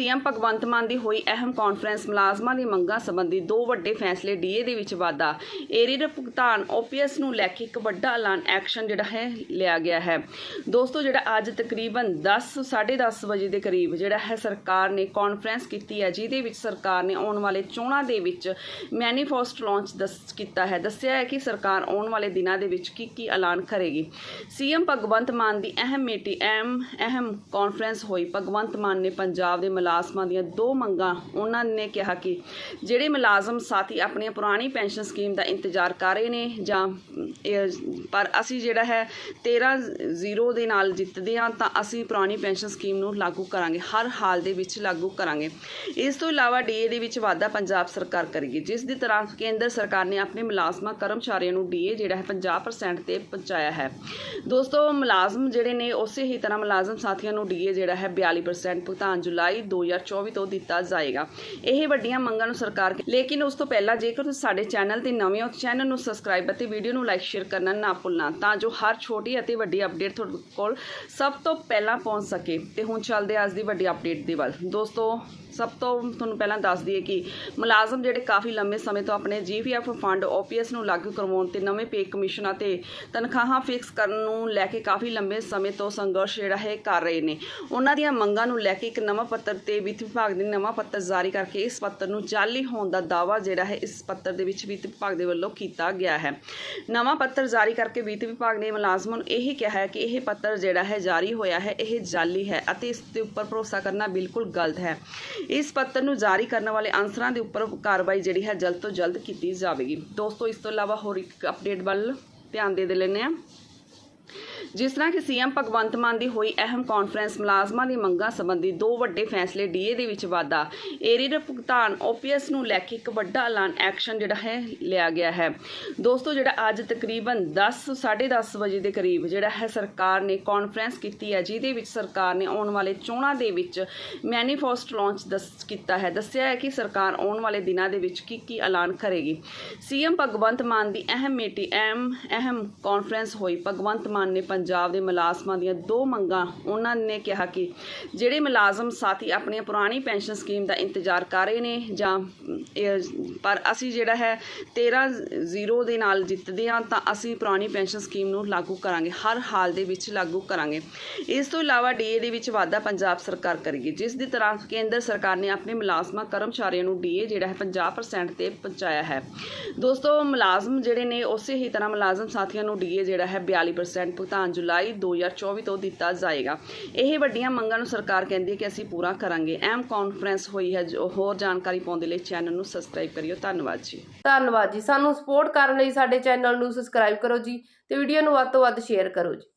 CM Bhagwant Mann ਦੀ ਹੋਈ ਅਹਿਮ conference ਮੁਲਾਜ਼ਮਾਂ ਦੀ ਮੰਗਾਂ ਸੰਬੰਧੀ ਦੋ ਵੱਡੇ ਫੈਸਲੇ ਡੀਏ ਦੇ ਵਿੱਚ ਵਾਧਾ। ਏਰੀਅਰ ਭੁਗਤਾਨ ਓਪੀਐਸ ਨੂੰ ਲੈ ਕੇ ਇੱਕ ਵੱਡਾ ਐਲਾਨ ਐਕਸ਼ਨ ਜਿਹੜਾ ਹੈ, ਲਿਆ ਗਿਆ ਹੈ। ਦੋਸਤੋ, ਜਿਹੜਾ ਅੱਜ ਤਕਰੀਬਨ 10 10:30 ਵਜੇ ਦੇ ਕਰੀਬ ਜਿਹੜਾ ਹੈ, ਸਰਕਾਰ ਨੇ ਕਾਨਫਰੰਸ ਕੀਤੀ ਹੈ, ਜਿਹਦੇ ਵਿੱਚ ਸਰਕਾਰ ਨੇ ਆਉਣ ਵਾਲੇ ਚੋਣਾਂ ਦੇ ਵਿੱਚ ਮੈਨੀਫੈਸਟੋ ਲਾਂਚ ਦੱਸ, ਕੀਤਾ ਹੈ। ਦੱਸਿਆ ਹੈ ਕਿ ਸਰਕਾਰ ਆਉਣ ਵਾਲੇ ਦਿਨਾਂ ਦੇ ਵਿੱਚ ਕੀ ਕੀ ਐਲਾਨ ਕਰੇਗੀ। ਸੀਐਮ ਭਗਵੰਤ ਮਾਨ ਦੀ ਅਹਿਮ ਮੀਟਿੰਗ ਅਹਿਮ ਅਹਿਮ ਕਾਨਫਰੰਸ ਹੋਈ। ਭਗਵੰਤ ਮਾਨ ਨੇ ਪੰਜਾਬ ਦੇ ਮੁਲਾਜ਼ਮਾਂ ਦੀਆਂ ਦੋ ਮੰਗਾਂ ਉਹਨਾਂ ਨੇ ਕਿਹਾ ਕਿ ਜਿਹੜੇ ਮੁਲਾਜ਼ਮ ਸਾਥੀ ਆਪਣੀਆਂ ਪੁਰਾਣੀ ਪੈਨਸ਼ਨ ਸਕੀਮ ਦਾ ਇੰਤਜ਼ਾਰ ਕਰ ਰਹੇ ਨੇ ਜਾਂ ਪਰ ਅਸੀਂ ਜਿਹੜਾ ਹੈ 13 ਜ਼ੀਰੋ ਦੇ ਨਾਲ ਜਿੱਤਦੇ ਹਾਂ ਤਾਂ ਅਸੀਂ ਪੁਰਾਣੀ ਪੈਨਸ਼ਨ ਸਕੀਮ ਨੂੰ ਲਾਗੂ ਕਰਾਂਗੇ, ਹਰ ਹਾਲ ਦੇ ਵਿੱਚ ਲਾਗੂ ਕਰਾਂਗੇ। ਇਸ ਤੋਂ ਇਲਾਵਾ ਡੀਏ ਦੇ ਵਿੱਚ ਵਾਧਾ ਪੰਜਾਬ ਸਰਕਾਰ ਕਰੇਗੀ, ਜਿਸ ਦੀ ਤਰ੍ਹਾਂ ਕੇਂਦਰ ਸਰਕਾਰ ਨੇ ਆਪਣੇ ਮੁਲਾਜ਼ਮਾਂ, ਕਰਮਚਾਰੀਆਂ ਨੂੰ ਡੀਏ ਜਿਹੜਾ ਹੈ 50% ਤੇ ਪਹੁੰਚਾਇਆ ਹੈ। ਦੋਸਤੋ, ਮੁਲਾਜ਼ਮ ਜਿਹੜੇ ਨੇ ਉਸੇ ਹੀ ਤਰ੍ਹਾਂ ਮੁਲਾਜ਼ਮ ਸਾਥੀਆਂ ਨੂੰ ਡੀਏ ਜਿਹੜਾ ਹੈ 42% ਭੁਗਤਾਨ ਜੁਲਾਈ 2024 ਤੋਂ ਦਿੱਤਾ ਜਾਏਗਾ। ਇਹ ਵੱਡੀਆਂ ਮੰਗਾਂ ਨੂੰ ਸਰਕਾਰ ਲੇਕਿਨ ਉਸ ਤੋਂ ਪਹਿਲਾਂ ਜੇਕਰ ਤੁਸੀਂ ਸਾਡੇ ਚੈਨਲ ਤੇ ਨਵੇਂ ਹੋ, ਤਾਂ ਚੈਨਲ ਨੂੰ ਸਬਸਕ੍ਰਾਈਬ ਅਤੇ ਵੀਡੀਓ ਨੂੰ ਲਾਈਕ, ਸ਼ੇਅਰ ਕਰਨਾ ਨਾ ਭੁੱਲਣਾ, ਤਾਂ ਜੋ ਹਰ ਛੋਟੀ ਅਤੇ ਵੱਡੀ ਅਪਡੇਟ ਤੁਹਾਡੇ ਕੋਲ ਸਭ ਤੋਂ ਪਹਿਲਾਂ ਪਹੁੰਚ ਸਕੇ। ਤੇ ਹੁਣ ਚੱਲਦੇ ਅੱਜ ਦੀ ਵੱਡੀ ਅਪਡੇਟ ਦੇ ਵੱਲ। ਦੋਸਤੋ, ਸਭ ਤੋਂ ਤੁਹਾਨੂੰ ਪਹਿਲਾਂ ਦੱਸ ਦਈਏ ਕਿ ਮੁਲਾਜ਼ਮ ਜਿਹੜੇ ਕਾਫੀ ਲੰਮੇ ਸਮੇਂ ਤੋਂ ਆਪਣੇ ਜੀਪੀਐਫ ਫੰਡ ਓਪੀਐਸ ਨੂੰ ਲਾਗੂ ਕਰਵਾਉਣ ਤੇ ਨਵੇਂ ਪੇ ਕਮਿਸ਼ਨਾਂ ਤੇ ਤਨਖਾਹਾਂ ਫਿਕਸ ਕਰਨ ਨੂੰ ਲੈ ਕੇ ਕਾਫੀ ਲੰਬੇ ਸਮੇਂ ਤੋਂ ਸੰਘਰਸ਼ ਜਿਹੜਾ ਹੈ ਕਰ ਰਹੇ ਨੇ। ਉਹਨਾਂ ਦੀਆਂ ਮੰਗਾਂ ਨੂੰ ਲੈ ਕੇ ਇੱਕ ਨਵਾਂ ਪੱਤਰ ਤੇ ਵਿੱਤ ਵਿਭਾਗ ਨੇ ਨਵਾਂ ਪੱਤਰ ਜਾਰੀ ਕਰਕੇ ਇਸ ਪੱਤਰ ਨੂੰ ਜਾਲੀ ਹੋਣ ਦਾ ਦਾਅਵਾ ਜਿਹੜਾ ਹੈ ਇਸ ਪੱਤਰ ਦੇ ਵਿੱਚ ਵਿੱਤ ਵਿਭਾਗ ਦੇ ਵੱਲੋਂ ਕੀਤਾ ਗਿਆ ਹੈ। ਨਵਾਂ ਪੱਤਰ ਜਾਰੀ ਕਰਕੇ ਵਿੱਤ ਵਿਭਾਗ ਨੇ ਮੁਲਾਜ਼ਮਾਂ ਨੂੰ ਇਹ ਕਿਹਾ ਹੈ ਕਿ ਇਹ ਪੱਤਰ ਜਿਹੜਾ ਹੈ ਜਾਰੀ ਹੋਇਆ ਹੈ, ਇਹ ਜਾਲੀ ਹੈ ਅਤੇ ਇਸ ਦੇ ਉੱਪਰ ਭਰੋਸਾ ਕਰਨਾ ਬਿਲਕੁਲ ਗਲਤ ਹੈ। ਇਸ ਪੱਤਰ ਨੂੰ ਜਾਰੀ ਕਰਨ ਵਾਲੇ ਅਨਸਰਾਂ ਦੇ ਉੱਪਰ ਕਾਰਵਾਈ ਜਿਹੜੀ ਹੈ ਜਲਦ ਤੋਂ ਜਲਦ ਕੀਤੀ ਜਾਵੇਗੀ। ਦੋਸਤੋ, ਇਸ ਤੋਂ ਇਲਾਵਾ ਹੋਰ ਇੱਕ ਅਪਡੇਟ ਵੱਲ ਧਿਆਨ ਦੇ ਦੇ ਲੈਂਦੇ ਹਾਂ। ਜਿਸ ਤਰ੍ਹਾਂ ਕਿ ਸੀਐਮ ਭਗਵੰਤ ਮਾਨ ਦੀ ਹੋਈ ਅਹਿਮ ਕਾਨਫਰੰਸ ਮੁਲਾਜ਼ਮਾਂ ਦੀ ਮੰਗਾਂ ਸੰਬੰਧੀ ਦੋ ਵੱਡੇ ਫੈਸਲੇ ਡੀਏ ਦੇ ਵਿੱਚ ਵਾਧਾ। ਏਰੀ ਦਾ ਭੁਗਤਾਨ ਓਪੀਐਸ ਨੂੰ ਲੈ ਕੇ ਇੱਕ ਵੱਡਾ ਐਲਾਨ ਐਕਸ਼ਨ ਜਿਹੜਾ ਹੈ, ਲਿਆ ਗਿਆ ਹੈ। ਦੋਸਤੋ, ਜਿਹੜਾ ਅੱਜ ਤਕਰੀਬਨ 10 10:30 ਵਜੇ ਦੇ ਕਰੀਬ ਜਿਹੜਾ ਹੈ, ਸਰਕਾਰ ਨੇ ਕਾਨਫਰੰਸ ਕੀਤੀ ਹੈ, ਜਿਹਦੇ ਵਿੱਚ ਸਰਕਾਰ ਨੇ ਆਉਣ ਵਾਲੇ ਚੋਣਾਂ ਦੇ ਵਿੱਚ ਮੈਨੀਫੈਸਟੋ ਲਾਂਚ ਦੱਸ, ਕੀਤਾ ਹੈ। ਦੱਸਿਆ ਹੈ ਕਿ ਸਰਕਾਰ ਆਉਣ ਵਾਲੇ ਦਿਨਾਂ ਦੇ ਵਿੱਚ ਕੀ ਕੀ ਐਲਾਨ ਕਰੇਗੀ। ਸੀਐਮ ਭਗਵੰਤ ਮਾਨ ਦੀ ਅਹਿਮ ਮੀਟਿੰਗ, ਅਹਿਮ ਅਹਿਮ ਕਾਨਫਰੰਸ ਹੋਈ। ਭਗਵੰਤ ਮਾਨ ਨੇ ਪੰਜਾਬ ਦੇ ਮੁਲਾਜ਼ਮਾਂ ਦੀਆਂ ਦੋ ਮੰਗਾਂ ਉਹਨਾਂ ਨੇ ਕਿਹਾ ਕਿ ਜਿਹੜੇ ਮੁਲਾਜ਼ਮ ਸਾਥੀ ਆਪਣੀਆਂ ਪੁਰਾਣੀ ਪੈਨਸ਼ਨ ਸਕੀਮ ਦਾ ਇੰਤਜ਼ਾਰ ਕਰ ਰਹੇ ਨੇ ਜਾਂ ਪਰ ਅਸੀਂ ਜਿਹੜਾ ਹੈ 13 ਜ਼ੀਰੋ ਦੇ ਨਾਲ ਜਿੱਤਦੇ ਹਾਂ ਤਾਂ ਅਸੀਂ ਪੁਰਾਣੀ ਪੈਨਸ਼ਨ ਸਕੀਮ ਨੂੰ ਲਾਗੂ ਕਰਾਂਗੇ, ਹਰ ਹਾਲ ਦੇ ਵਿੱਚ ਲਾਗੂ ਕਰਾਂਗੇ। ਇਸ ਤੋਂ ਇਲਾਵਾ ਡੀਏ ਦੇ ਵਿੱਚ ਵਾਧਾ ਪੰਜਾਬ ਸਰਕਾਰ ਕਰੇਗੀ, ਜਿਸ ਦੀ ਤਰ੍ਹਾਂ ਕੇਂਦਰ ਸਰਕਾਰ ਨੇ ਆਪਣੇ ਮੁਲਾਜ਼ਮਾਂ, ਕਰਮਚਾਰੀਆਂ ਨੂੰ ਡੀਏ ਜਿਹੜਾ ਹੈ 50% ਤੇ ਪਹੁੰਚਾਇਆ ਹੈ। ਦੋਸਤੋ, ਮੁਲਾਜ਼ਮ ਜਿਹੜੇ ਨੇ ਉਸੇ ਹੀ ਤਰ੍ਹਾਂ ਮੁਲਾਜ਼ਮ ਸਾਥੀਆਂ ਨੂੰ ਡੀਏ ਜਿਹੜਾ ਹੈ 42% ਭੁਗਤਾਨ ਜੁਲਾਈ 2024 ਤੋਂ ਦਿੱਤਾ ਜਾਏਗਾ। ਇਹ ਵੱਡੀਆਂ ਮੰਗਾਂ ਨੂੰ ਸਰਕਾਰ ਕਹਿੰਦੀ ਹੈ ਕਿ ਅਸੀਂ ਪੂਰਾ ਕਰਾਂਗੇ। ਅਹਿਮ ਕਾਨਫਰੰਸ ਹੋਈ ਹੈ। ਜੋ ਹੋਰ ਜਾਣਕਾਰੀ ਪਾਉਣ ਦੇ ਲਈ ਚੈਨਲ ਨੂੰ ਸਬਸਕ੍ਰਾਈਬ ਕਰਿਓ। ਧੰਨਵਾਦ ਜੀ। ਧੰਨਵਾਦ ਜੀ। ਸਾਨੂੰ ਸਪੋਰਟ ਕਰਨ ਲਈ ਸਾਡੇ ਚੈਨਲ ਨੂੰ ਸਬਸਕ੍ਰਾਈਬ ਕਰੋ ਜੀ ਤੇ ਵੀਡੀਓ ਨੂੰ ਵੱਧ ਤੋਂ ਵੱਧ ਸ਼ੇਅਰ ਕਰੋ ਜੀ।